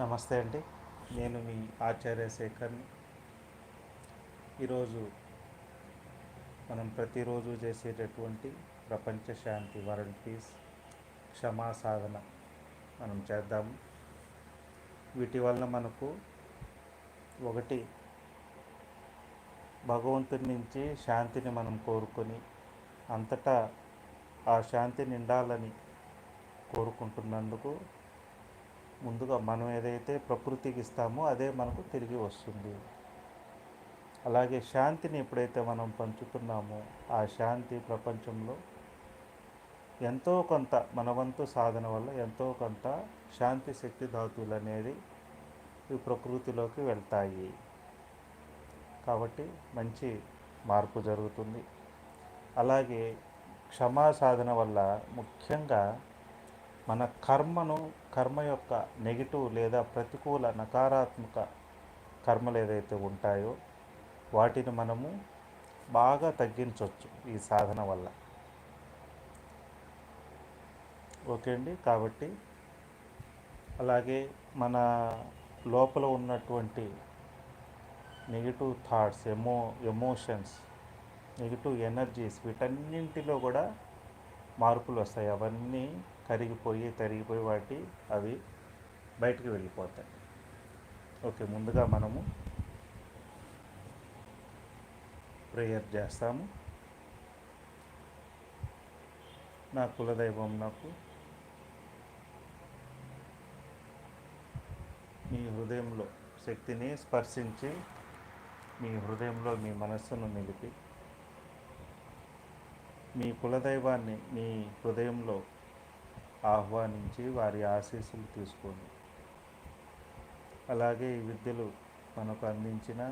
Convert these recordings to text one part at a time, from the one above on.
నమస్తే అండి. నేను మీ ఆచార్య శేఖర్ని. ఈరోజు మనం ప్రతిరోజు చేసేటటువంటి ప్రపంచ శాంతి వరల్డ్ పీస్ క్షమా సాధన మనం చేద్దాము. వీటి వల్ల మనకు ఒకటి భగవంతుడి నుంచి శాంతిని మనం కోరుకొని అంతటా ఆ శాంతి నిండాలని కోరుకుంటున్నందుకు ముందుగా మనం ఏదైతే ప్రకృతికి ఇస్తామో అదే మనకు తిరిగి వస్తుంది. అలాగే శాంతిని ఎప్పుడైతే మనం పంచుతున్నామో ఆ శాంతి ప్రపంచంలో ఎంతో కొంత మన వంతు సాధన వల్ల ఎంతో కొంత శాంతి శక్తి ధాతువులు అనేది ఈ ప్రకృతిలోకి వెళ్తాయి. కాబట్టి మంచి మార్పు జరుగుతుంది. అలాగే క్షమా సాధన వల్ల ముఖ్యంగా మన కర్మను కర్మ యొక్క నెగిటివ్ లేదా ప్రతికూల నకారాత్మక కర్మలు ఏదైతే ఉంటాయో వాటిని మనము బాగా తగ్గించవచ్చు ఈ సాధన వల్ల. ఓకే అండి? కాబట్టి అలాగే మన లోపల ఉన్నటువంటి negative thoughts emo emotions negative energies వీటన్నింటిలో కూడా మార్పులు వస్తాయి. అవన్నీ కరిగిపోయి తరిగిపోయి వాటి అవి బయటికి వెళ్ళిపోతాయి. ఓకే ముందుగా మనము ప్రేయర్ చేస్తాము. నా కులదైవం నాకు మీ హృదయంలో శక్తిని స్పర్శించి మీ హృదయంలో మీ మనస్సును నిలిపి మీ కులదైవాన్ని మీ హృదయంలో ఆహ్వానించి వారి ఆశీస్సులు తీసుకోండి. అలాగే ఈ విద్యలు మనకు అందించిన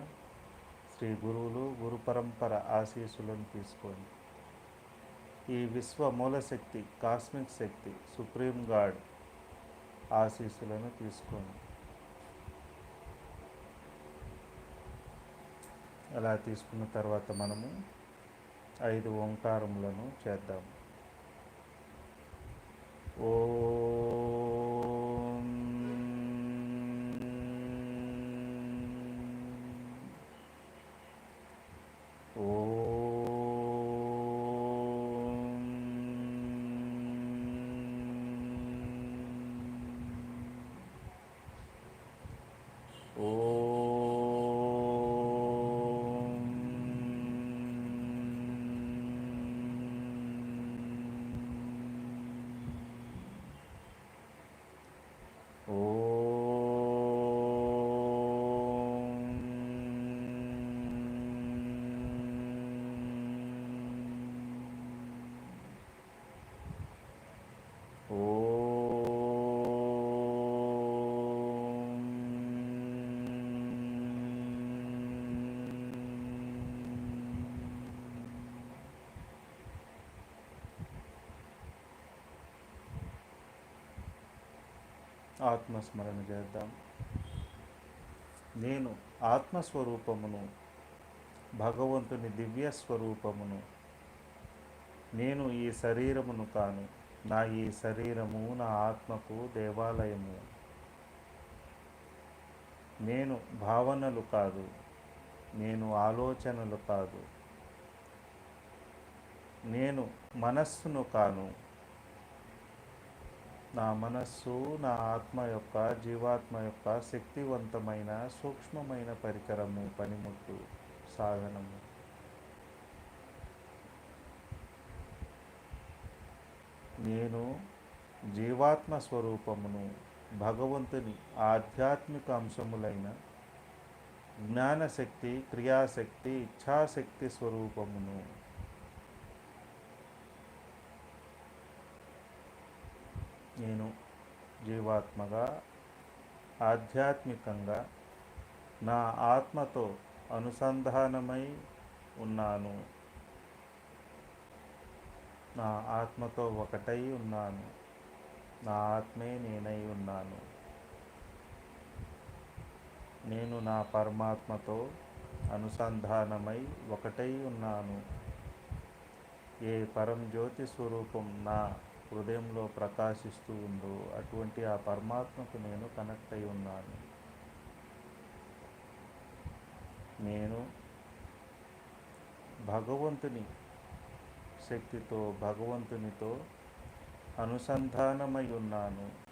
శ్రీ గురువులు గురు పరంపర ఆశీస్సులను తీసుకోండి. ఈ విశ్వ మూలశక్తి కాస్మిక్ శక్తి సుప్రీం గాడ్ ఆశీస్సులను తీసుకోండి. అలా తీసుకున్న తర్వాత మనము ఐదు ఓంకారములను చేద్దాం ఓం ఆత్మస్మరణ చేద్దాం. నేను ఆత్మస్వరూపమును భగవంతుని దివ్య స్వరూపమును నేను ఈ శరీరమును కాను నా ఈ శరీరము నా ఆత్మకు దేవాలయము. నేను భావనలు కాదు నేను ఆలోచనలు కాదు. నేను మనస్సును కాను నా మనస్సు నా ఆత్మ యొక్క జీవాత్మ యొక్క శక్తివంతమైన సూక్ష్మమైన పరికరము పనిముట్టు సాధనము. నేను జీవాత్మ స్వరూపమును భగవంతుని ఆధ్యాత్మిక అంశములైన జ్ఞానశక్తి క్రియాశక్తి ఇచ్ఛాశక్తి స్వరూపమును నేను జీవాత్మగా ఆధ్యాత్మికంగా నా ఆత్మతో అనుసంధానమై ఉన్నాను. నా ఆత్మతో ఒకటై ఉన్నాను. నా ఆత్మే నేనై ఉన్నాను. నేను నా పరమాత్మతో అనుసంధానమై ఒకటై ఉన్నాను. ఏ పరం జ్యోతి స్వరూపం నా హృదయంలో ప్రకాశిస్తూ ఉందో అటువంటి ఆ పరమాత్మకు నేను కనెక్ట్ అయి ఉన్నాను. నేను భగవంతుని శక్తితో భగవంతునితో అనుసంధానమై ఉన్నాను.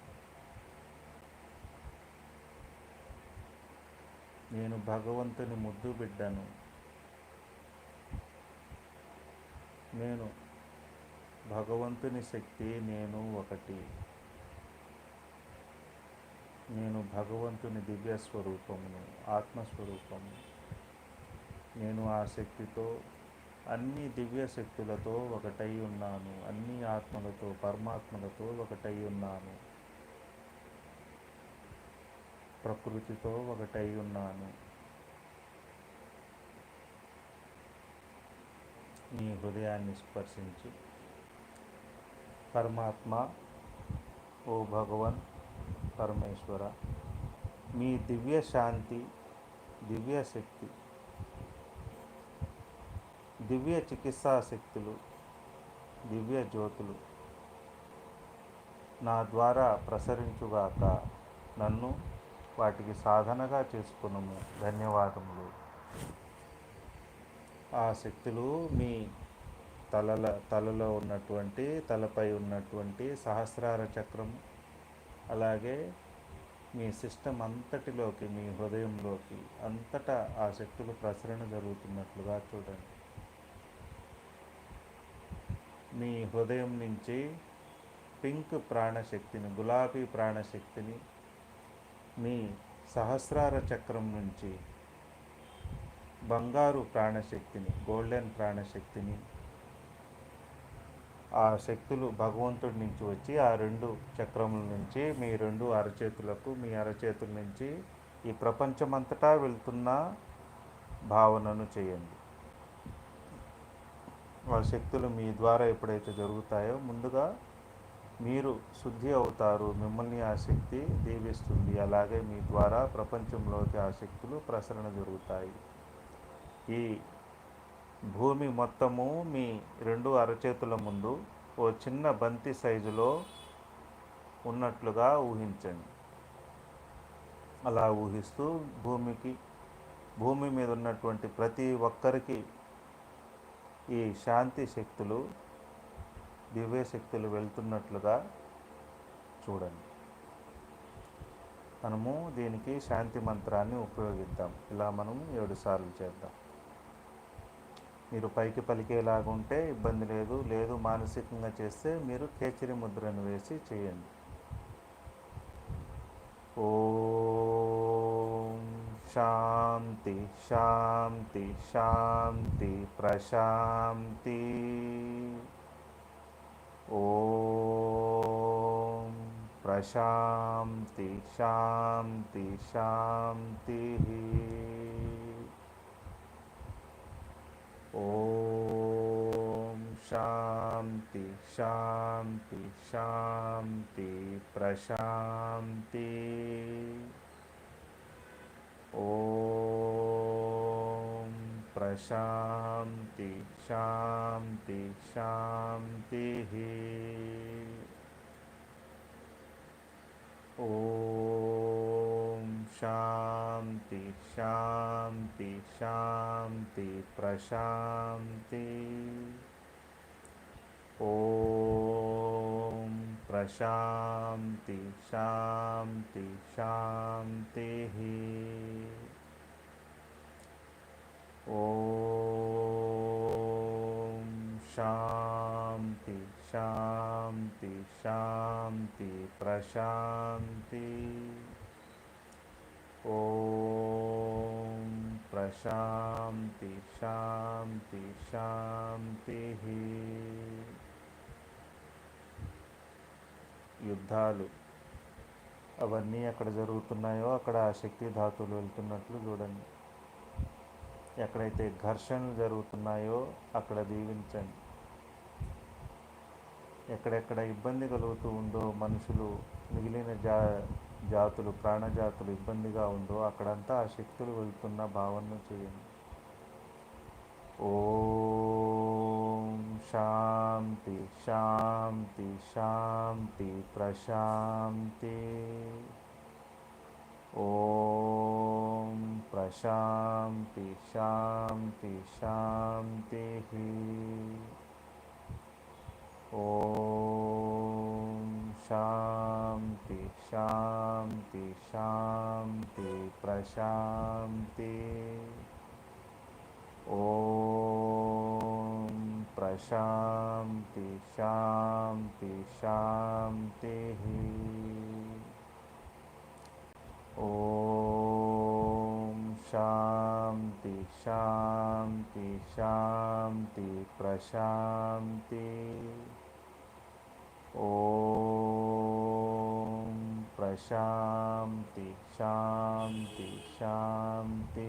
నేను భగవంతుని ముద్దు బిడ్డను. నేను భగవంతుని శక్తి నేను ఒకటి. నేను భగవంతుని దివ్య స్వరూపమును ఆత్మస్వరూపము నేను ఆ శక్తితో అన్ని దివ్య శక్తులతో ఒకటై ఉన్నాను. అన్ని ఆత్మలతో పరమాత్మలతో ఒకటై ఉన్నాను. ప్రకృతితో ఒకటై ఉన్నాను. నీ హృదయాన్ని స్పర్శించి. పరమాత్మ ఓ భగవన్ పరమేశ్వర. మీ దివ్య శాంతి దివ్య శక్తి దివ్య చికిత్సా శక్తులు దివ్య జ్యోతులు నా ద్వారా ప్రసరించుగాక నన్ను వాటికి సాధనగా చేసుకును ధన్యవాదములు. ఆ శక్తులు మీ తలల తలలో ఉన్నటువంటి తలపై ఉన్నటువంటి సహస్రార చక్రం అలాగే మీ సిస్టమ్ అంతటిలోకి మీ హృదయంలోకి అంతటా ఆ శక్తులు ప్రసరణ జరుగుతున్నట్లుగా చూడండి. మీ హృదయం నుంచి పింక్ ప్రాణశక్తిని గులాబీ ప్రాణశక్తిని మీ సహస్రార చక్రం నుంచి బంగారు ప్రాణశక్తిని గోల్డెన్ ప్రాణశక్తిని ఆ శక్తులు భగవంతుడి నుంచి వచ్చి ఆ రెండు చక్రముల నుంచి మీ రెండు అరచేతులకు మీ అరచేతుల నుంచి ఈ ప్రపంచమంతటా వెళ్తున్న భావనను చేయండి. ఆ శక్తులు మీ ద్వారా ఎప్పుడైతే జరుగుతాయో ముందుగా మీరు శుద్ధి అవుతారు. మిమ్మల్ని ఆ శక్తి దీవిస్తుంది. అలాగే మీ ద్వారా ప్రపంచంలోకి ఆ శక్తులు ప్రసరణ జరుగుతాయి. ఈ భూమి మొత్తము మీ రెండు అరచేతుల ముందు ఓ చిన్న బంతి సైజులో ఉన్నట్లుగా ఊహించండి. అలా ఊహిస్తూ భూమికి భూమి మీద ఉన్నటువంటి ప్రతి ఒక్కరికి ఈ శాంతి శక్తులు దివ్య శక్తులు వెళ్తున్నట్లుగా చూడండి. మనము దీనికి శాంతి మంత్రాన్ని ఉపయోగిద్దాం. ఇలా మనం ఏడు సార్లు చేద్దాం. మీరు పైకి పలికేలాగుంటే ఇబ్బంది లేదు లేదు మానసికంగా చేస్తే మీరు కేచరి ముద్రను వేసి చేయండి. ఓం శాంతి శాంతి శాంతి ప్రశాంతి. ఓం ప్రశాంతి శాంతి శాంతి. ఓం శాంతి శాంతి శాంతి ప్రశాంతి ఓం ప్రశాంతి శాంతి శాంతి ఓం శాంతి శాంతి శాంతి ప్రశాంతి ఓం ప్రశాంతి శాంతి శాంతి ఓం శాంతి శాంతి శాంతి ప్రశాంతి ఓం శాంతి శాంతి శాంతి. యుద్ధాలు అవన్నీ ఎక్కడ జరుగుతున్నాయో అక్కడ శక్తి ధాతువులు వెళ్తున్నట్లు చూడండి. ఎక్కడైతే ఘర్షణలు జరుగుతున్నాయో అక్కడ దీవించండి. ఎక్కడెక్కడ ఇబ్బంది కలుగుతూ ఉందో మనుషులు మిగిలిన జా జాతులు ప్రాణజాతులు ఇబ్బందిగా ఉందో అక్కడంతా ఆ శక్తులు వెళ్తున్న భావనను చేయండి ఓం శాంతి శాంతి శాంతి ప్రశాంతి. ఓం ప్రశాంతి శాంతి శాంతి. ఓం శాంతి శాంతి శాంతి ప్రశాంతి ఓం ప్రశాంతి శాంతి శాంతి ఓం శాంతి శాంతి శాంతి ప్రశాంతి ఓం శాంతి శాంతి శాంతి.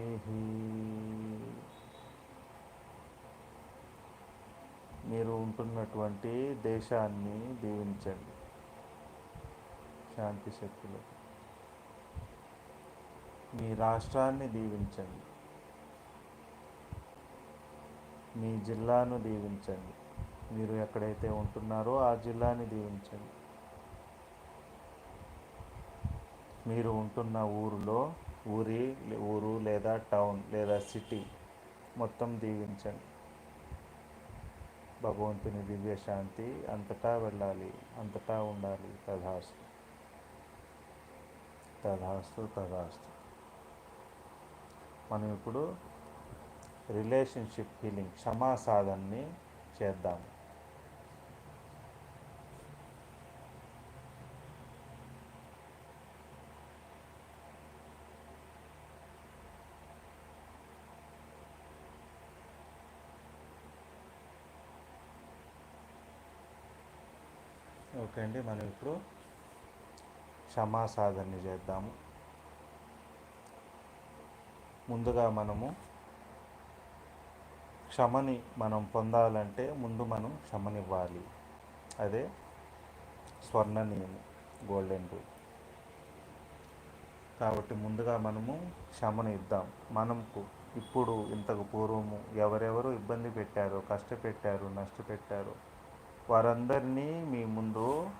మీరు ఉంటున్నటువంటి దేశాన్ని దీవించండి. శాంతి శక్తులు మీ రాష్ట్రాన్ని దీవించండి. మీ జిల్లాను దీవించండి. మీరు ఎక్కడైతే ఉంటున్నారో ఆ జిల్లాని దీవించండి. మీరు ఉంటున్న ఊరిలో ఊరి ఊరు లేదా టౌన్ లేదా సిటీ మొత్తం దీవించండి. భగవంతుని దివ్యశాంతి అంతటా వెళ్ళాలి అంతటా ఉండాలి. తథాస్తు. తథాస్తు తథాస్తు. మనం ఇప్పుడు రిలేషన్షిప్ హీలింగ్ క్షమా సాధనని చేద్దాం రండి మనం ఇప్పుడు క్షమాసాధన చేద్దాము. ముందుగా మనము క్షమని మనం పొందాలంటే ముందు మనం క్షమనివ్వాలి. అదే స్వర్ణ నియమం గోల్డెన్ రూల్. కాబట్టి ముందుగా మనము క్షమను ఇద్దాం. మనకు ఇప్పుడు ఇంతకు పూర్వము ఎవరెవరు ఇబ్బంది పెట్టారో కష్టపెట్టారు నష్టపెట్టారో వారందరినీ మీ ముందు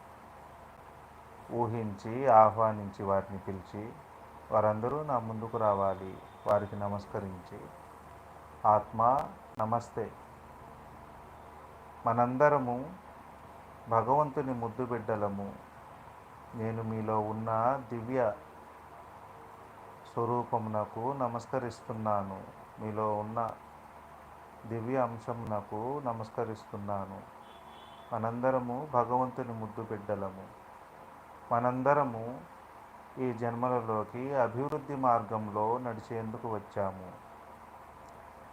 ఊహించి ఆహ్వానించి వారిని పిలిచి వారందరూ నా ముందుకు రావాలి వారికి నమస్కరించి. ఆత్మ నమస్తే. మనందరము భగవంతుని ముద్దు బిడ్డలము. నేను మీలో ఉన్న దివ్య స్వరూపమునకు నమస్కరిస్తున్నాను. మీలో ఉన్న దివ్య అంశమునకు నమస్కరిస్తున్నాను. మనందరము భగవంతుని ముద్దు బిడ్డలము. మనందరము ఈ జన్మలలోకి అభివృద్ధి మార్గంలో నడిచేందుకు వచ్చాము.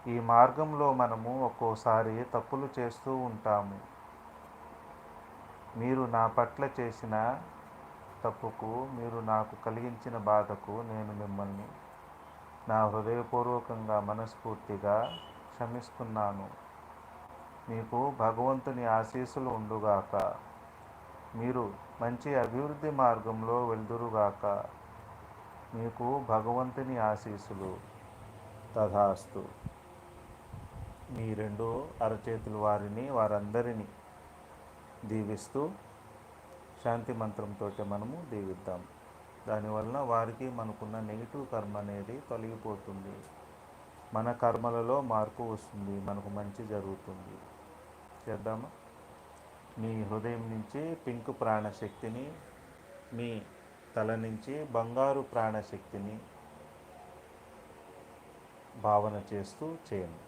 ఈ మార్గంలో మనము ఒక్కోసారి తప్పులు చేస్తూ ఉంటాము. మీరు నా పట్ల చేసిన తప్పుకు మీరు నాకు కలిగించిన బాధకు నేను మిమ్మల్ని నా హృదయపూర్వకంగా మనస్ఫూర్తిగా క్షమిస్తున్నాను. మీకు భగవంతుని ఆశీస్సులు ఉండుగాక. మీరు మంచి అభివృద్ధి మార్గంలో వెళ్దురుగాక. మీకు భగవంతుని ఆశీస్సులు తథాస్తు. మీ రెండు అరచేతులు వారిని వారందరినీ దీవిస్తూ శాంతి మంత్రంతో మనము దీవిద్దాం. దానివలన వారికి మనకున్న నెగిటివ్ కర్మ అనేది తొలగిపోతుంది. మన కర్మలలో మార్పు వస్తుంది మనకు మంచి జరుగుతుంది. చేద్దామా? మీ హృదయం నుంచి పింక్ ప్రాణశక్తిని మీ తల నుంచి బంగారు ప్రాణశక్తిని భావన చేస్తూ చేయండి.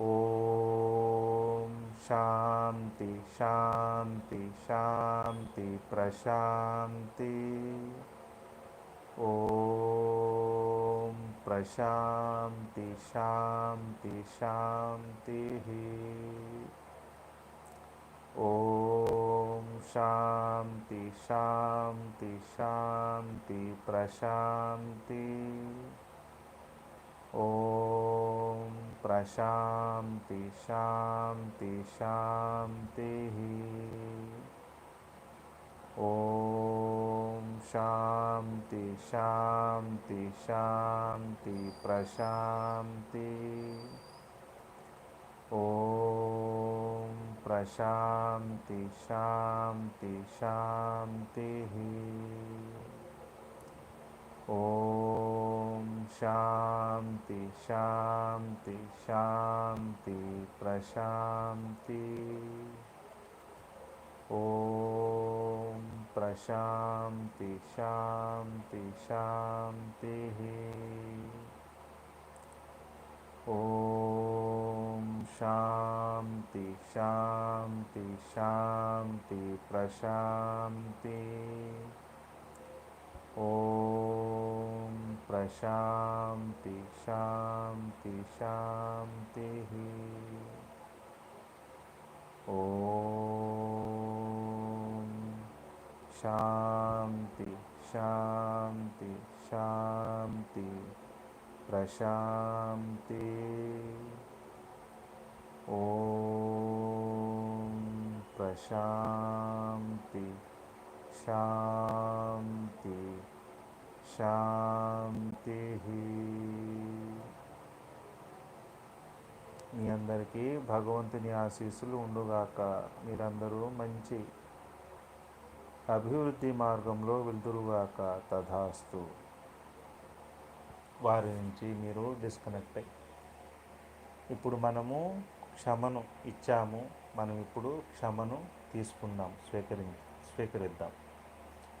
ఓం శాంతి శాంతి శాంతి ప్రశాంతి. ఓ ప్రశాంతి శాంతి శాంతి ఓం శాంతి శాంతి శాంతి ప్రశాంతి ఓం ప్రశాంతి శాంతి శాంతి ఓం శాంతి శాంతి శాంతి ప్రశాంతి. ఓం ప్రశాంతి శాంతి శాంతి. ఓం శాంతి శాంతి శాంతి ప్రశాంతి. ఓం ప్రశాంతి శాంతి శాంతి ఓం శాంతి శాంతి శాంతి ప్రశాంతి ఓం ప్రశాంతి శాంతి శాంతి ఓం శాంతి శాంతి శాంతి ప్రశాంతి. ఓం ప్రశాంతి శాంతి శాంతి మీ అందరికీ భగవంతుని ఆశీస్సులు ఉండుగాక. మీరందరూ మంచి అభివృద్ధి మార్గంలో వెళ్తురుగాక తథాస్తు. వారి నుంచి మీరు డిస్కనెక్ట్ అయ్యి ఇప్పుడు మనము క్షమను ఇచ్చాము. మనం ఇప్పుడు క్షమను తీసుకుందాం స్వీకరి స్వీకరిద్దాం.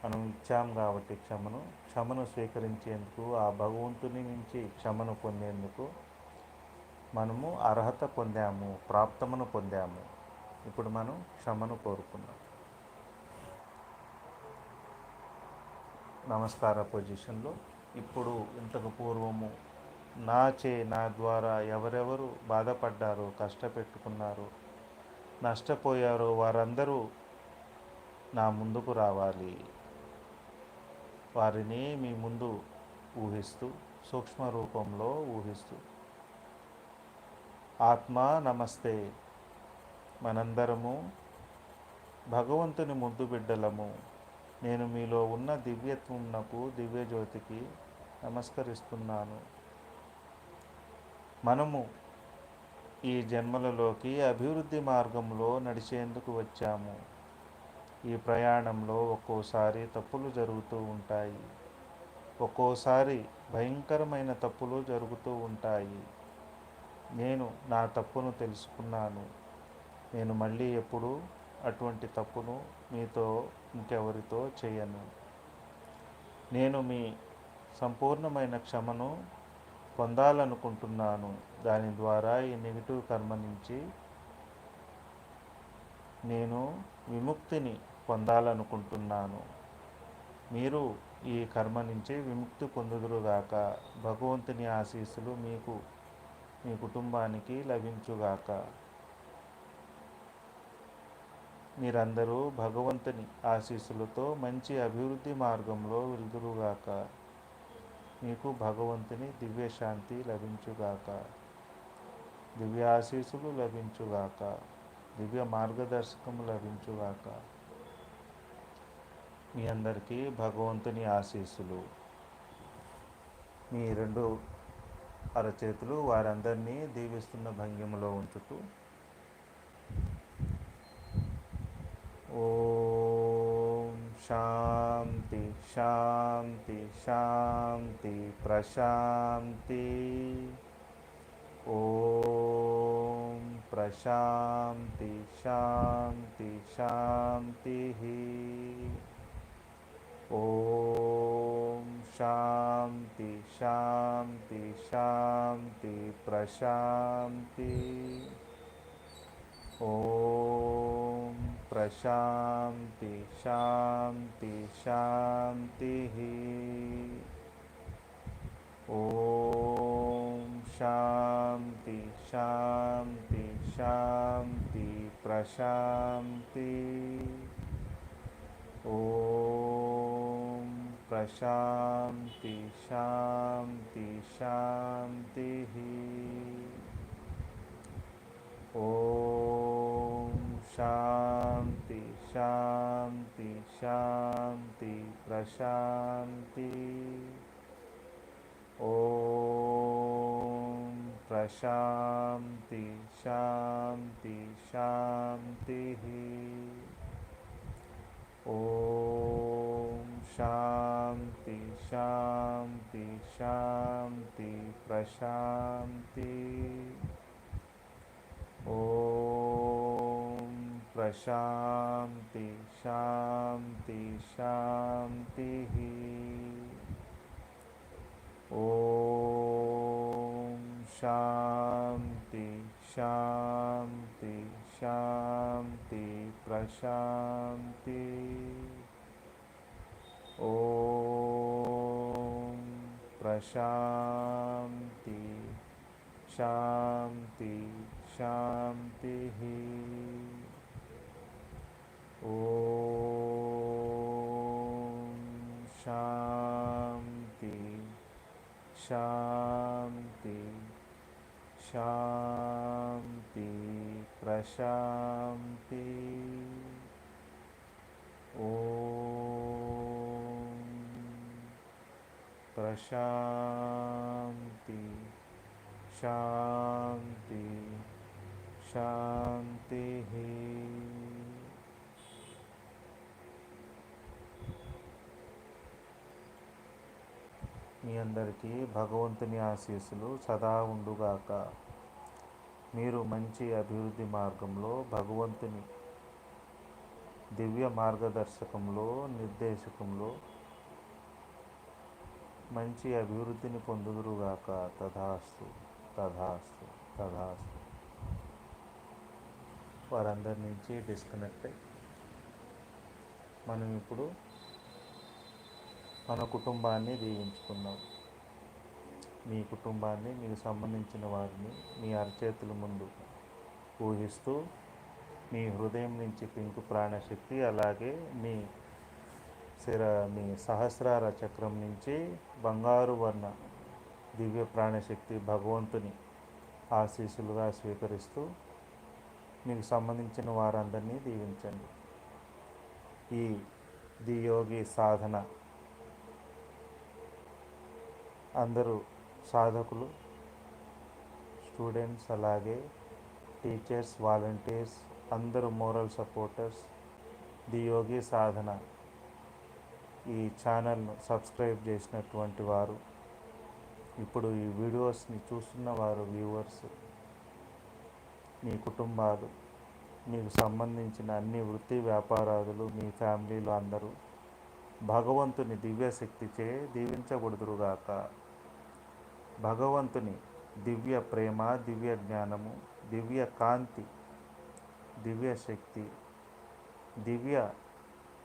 మనం ఇచ్చాం కాబట్టి క్షమను క్షమను స్వీకరించేందుకు ఆ భగవంతుని నుంచి క్షమను పొందేందుకు మనము అర్హత పొందాము ప్రాప్తమును పొందాము. ఇప్పుడు మనం క్షమను కోరుకున్నాం నమస్కార పొజిషన్లో. ఇప్పుడు ఇంతకు పూర్వము నా చే నా ద్వారా ఎవరెవరు బాధపడ్డారో కష్టపెట్టుకున్నారో నష్టపోయారో వారందరూ నా ముందుకు రావాలి. వారిని మీ ముందు ఊహిస్తూ సూక్ష్మ రూపంలో ఊహిస్తూ ఆత్మ నమస్తే మనందరము భగవంతుని ముద్దు బిడ్డలము నేను మీలో ఉన్న దివ్యత్వంనకు దివ్యజ్యోతికి నమస్కరిస్తున్నాను. మనము ఈ జన్మలలోకి అభివృద్ధి మార్గంలో నడిచేందుకు వచ్చాము. ఈ ప్రయాణంలో ఒక్కోసారి తప్పులు జరుగుతూ ఉంటాయి. ఒక్కోసారి భయంకరమైన తప్పులు జరుగుతూ ఉంటాయి. నేను నా తప్పును తెలుసుకున్నాను. నేను మళ్ళీ ఎప్పుడు అటువంటి తప్పును మీతో ఇంకెవరితో చేయను. నేను మీ సంపూర్ణమైన క్షమను పొందాలనుకుంటున్నాను. దాని ద్వారా ఈ నెగిటివ్ కర్మ నుంచి నేను విముక్తిని పొందాలనుకుంటున్నాను. మీరు ఈ కర్మ నుంచి విముక్తి పొందుదురుగాక. భగవంతుని ఆశీస్సులు మీకు మీ కుటుంబానికి లభించుగాక. మీరందరూ భగవంతుని ఆశీస్సులతో మంచి అభివృద్ధి మార్గంలో వెలుదురుగాక. మీకు భగవంతుని దివ్యశాంతి లభించుగాక. దివ్య ఆశీస్సులు లభించుగాక. దివ్య మార్గదర్శకము లభించుగాక. మీ అందరికీ భగవంతుని ఆశీస్సులు. మీ రెండు అరచేతులు వారందరినీ దీవిస్తున్న భంగిమలో ఉంచుతూ ఓం శాంతి శాంతి శాంతి ప్రశాంతి ఓం ప్రశాంతి శాంతి శాంతి ఓం శాంతి శాంతి శాంతి ప్రశాంతి ఓం ప్రశాంతి శాంతి శాంతి ఓం శాంతి శాంతి శాంతి ప్రశాంతి ఓం ప్రశాంతి శాంతి శాంతి ఓం శాంతి శాంతి శాంతి ప్రశాంతి ఓం ప్రశాంతి శాంతి శాంతి ఓం శాంతి శాంతి శాంతి ప్రశాంతి ఓం ప్రశాంతి శాంతి శాంతి ఓం శాంతి శాంతి శాంతి ప్రశాంతి ఓం ప్రశాంతి శాంతి శాంతి ఓం శాంతి శాంతి శాంతి ప్రశాంతి ఓం ప్రశాంతి శాంతి శాంతి మీ అందరికీ భగవంతుని ఆశీస్సులు సదా ఉండుగాక. మీరు మంచి అభివృద్ధి మార్గంలో భగవంతుని దివ్య మార్గదర్శకంలో నిర్దేశకంలో మంచి అభివృద్ధిని పొందుదురుగాక. తథాస్తు తథాస్తు తథాస్తు. వారందరి నుంచి డిస్కనెక్ట్ అయ్యి మనం ఇప్పుడు మన కుటుంబాన్ని దీవించుకుందాం. మీ కుటుంబాన్ని మీకు సంబంధించిన వారిని మీ అరచేతుల ముందు ఊహిస్తూ మీ హృదయం నుంచి పింకు ప్రాణశక్తి అలాగే మీ శిర మీ సహస్రార చక్రం నుంచి బంగారు వర్ణ దివ్య ప్రాణశక్తి భగవంతుని ఆశీస్సులుగా స్వీకరిస్తూ మీకు సంబంధించిన వారందరినీ దీవించండి. ఈ దియోగి సాధన అందరూ సాధకులు స్టూడెంట్స్ అలాగే టీచర్స్ వాలంటీర్స్ అందరూ moral supporters the Yogi Sadhana ఈ ఛానల్ను సబ్స్క్రైబ్ చేసినటువంటి వారు ఇప్పుడు ఈ వీడియోస్ని చూస్తున్న వారు వ్యూవర్స్ మీ కుటుంబాలు మీకు సంబంధించిన అన్ని వృత్తి వ్యాపారాదులు మీ ఫ్యామిలీలు అందరూ భగవంతుని దివ్యశక్తిచే దీవించబడుదురుగాక. భగవంతుని దివ్య ప్రేమ దివ్య జ్ఞానము దివ్య కాంతి దివ్య శక్తి దివ్య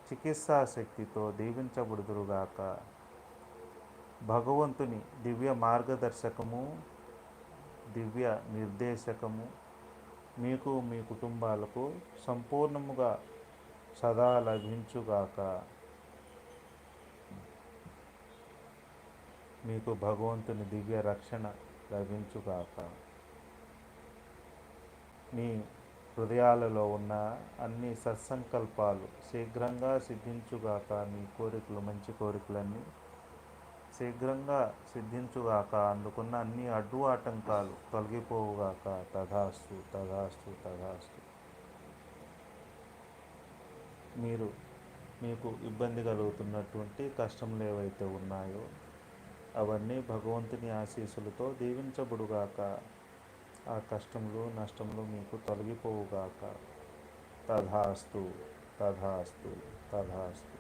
చికిత్సా శక్తితో దీవించబడుదురుగాక. భగవంతుని దివ్య మార్గదర్శకము దివ్య నిర్దేశకము మీకు మీ కుటుంబాలకు సంపూర్ణముగా సదా లభించుగాక. మీకు భగవంతుని దివ్య రక్షణ లభించుగాక. మీ హృదయాలలో ఉన్న అన్ని సత్సంకల్పాలు శీఘ్రంగా సిద్ధించుగాక. మీ కోరికలు మంచి కోరికలన్నీ శీఘ్రంగా సిద్ధించుగాక. అందుకున్న అన్ని అడ్డు ఆటంకాలు తొలగిపోవుగాక. తథాస్తు తథాస్తు తథాస్తు. మీరు మీకు ఇబ్బంది కలుగుతున్నటువంటి కష్టములు ఏవైతే ఉన్నాయో అవన్నీ భగవంతుని ఆశీస్సులతో దీవించబడుగాక. ఆ కష్టములు నష్టములు మీకు తొలగిపోవుగాక. తథాస్తు తథాస్తు తథాస్తు.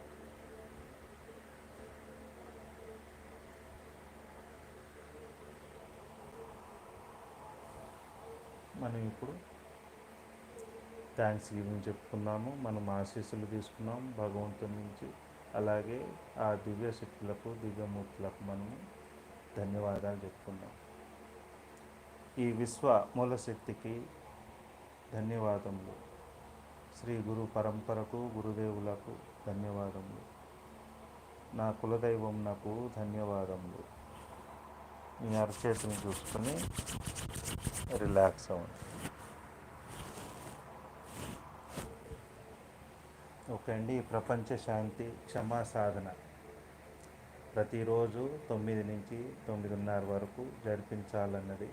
మనం ఇప్పుడు థ్యాంక్స్ గివింగ్ చెప్పుకున్నాము మనం ఆశీస్సులు తీసుకున్నాము భగవంతుని నుంచి. అలాగే ఆ దివ్య శక్తులకు దివ్యమూర్తులకు మనము ధన్యవాదాలు చెప్పుకున్నాం ఈ విశ్వ మూలశక్తికి ధన్యవాదములు. శ్రీ గురు పరంపరకు గురుదేవులకు ధన్యవాదములు. నా కులదైవం నాకు ధన్యవాదములు. మీ అరచేతిని చూసుకుని రిలాక్స్ అవ్వండి. ఓకే అండి ప్రపంచ శాంతి క్షమా సాధన ప్రతిరోజు తొమ్మిది నుంచి తొమ్మిదిన్నర వరకు జరిపించాలన్నది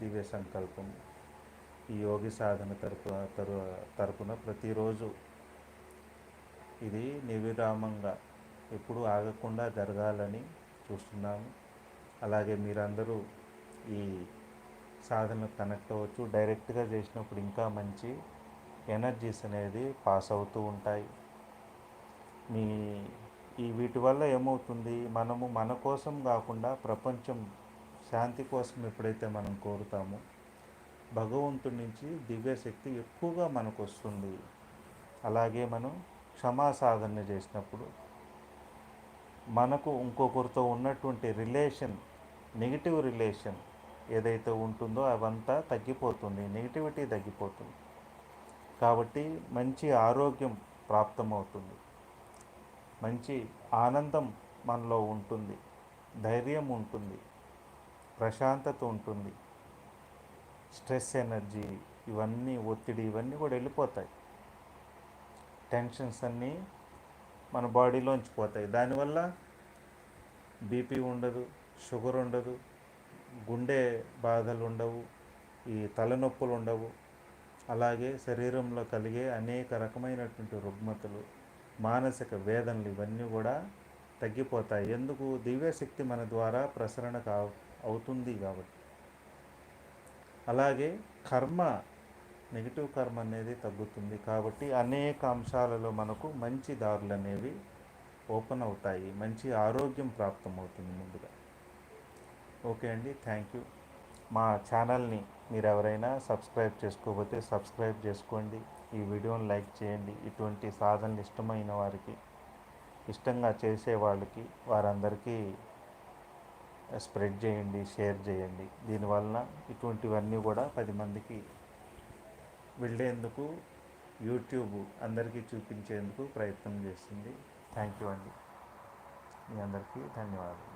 దివ్య సంకల్పం. ఈ యోగి సాధన తరపు తరు తరపున ప్రతిరోజు ఇది నివిరామంగా ఎప్పుడు ఆగకుండా జరగాలని చూస్తున్నాము. అలాగే మీరందరూ ఈ సాధన కనెక్ట్ అవ్వచ్చు డైరెక్ట్గా చేసినప్పుడు ఇంకా మంచి ఎనర్జీస్ అనేది పాస్ అవుతూ ఉంటాయి. మీ ఈ వీటి వల్ల ఏమవుతుంది? మనము మన కోసం కాకుండా ప్రపంచం శాంతి కోసం ఎప్పుడైతే మనం కోరుతామో భగవంతుడి నుంచి దివ్యశక్తి ఎక్కువగా మనకు వస్తుంది. అలాగే మనం క్షమా సాధన చేసినప్పుడు మనకు ఇంకొకరితో ఉన్నటువంటి రిలేషన్ నెగిటివ్ రిలేషన్ ఏదైతే ఉంటుందో అవంతా తగ్గిపోతుంది నెగిటివిటీ తగ్గిపోతుంది. కాబట్టి మంచి ఆరోగ్యం ప్రాప్తమవుతుంది. మంచి ఆనందం మనలో ఉంటుంది ధైర్యం ఉంటుంది ప్రశాంతత ఉంటుంది. స్ట్రెస్ ఎనర్జీ ఇవన్నీ ఒత్తిడి ఇవన్నీ కూడా వెళ్ళిపోతాయి. టెన్షన్స్ అన్నీ మన బాడీలోంచి పోతాయి. దానివల్ల బీపీ ఉండదు షుగర్ ఉండదు గుండె బాధలు ఉండవు ఈ తలనొప్పులు ఉండవు అలాగే శరీరంలో కలిగే అనేక రకమైనటువంటి రుగ్మతలు మానసిక వేదనలు ఇవన్నీ కూడా తగ్గిపోతాయి. ఎందుకు? దివ్యశక్తి మన ద్వారా ప్రసరణ కా అవుతుంది కాబట్టి. అలాగే కర్మ నెగిటివ్ కర్మ అనేది తగ్గుతుంది కాబట్టి అనేక అంశాలలో మనకు మంచి దారులు అనేవి ఓపెన్ అవుతాయి. మంచి ఆరోగ్యం ప్రాప్తమవుతుంది ముందుగా. ఓకే అండి థ్యాంక్ యూ. మా ఛానల్ని మీరు ఎవరైనా సబ్స్క్రైబ్ చేసుకోకపోతే సబ్స్క్రైబ్ చేసుకోండి. ఈ వీడియోని లైక్ చేయండి. ఇటువంటి సాధనలు ఇష్టమైన వారికి ఇష్టంగా చేసే వాళ్ళకి వారందరికీ స్ప్రెడ్ చేయండి షేర్ చేయండి. దీనివలన ఇటువంటివన్నీ కూడా పది మందికి వెళ్ళేందుకు యూట్యూబ్ అందరికీ చూపించేందుకు ప్రయత్నం చేస్తుంది. థ్యాంక్ యూ అండి. మీ అందరికీ ధన్యవాదాలు.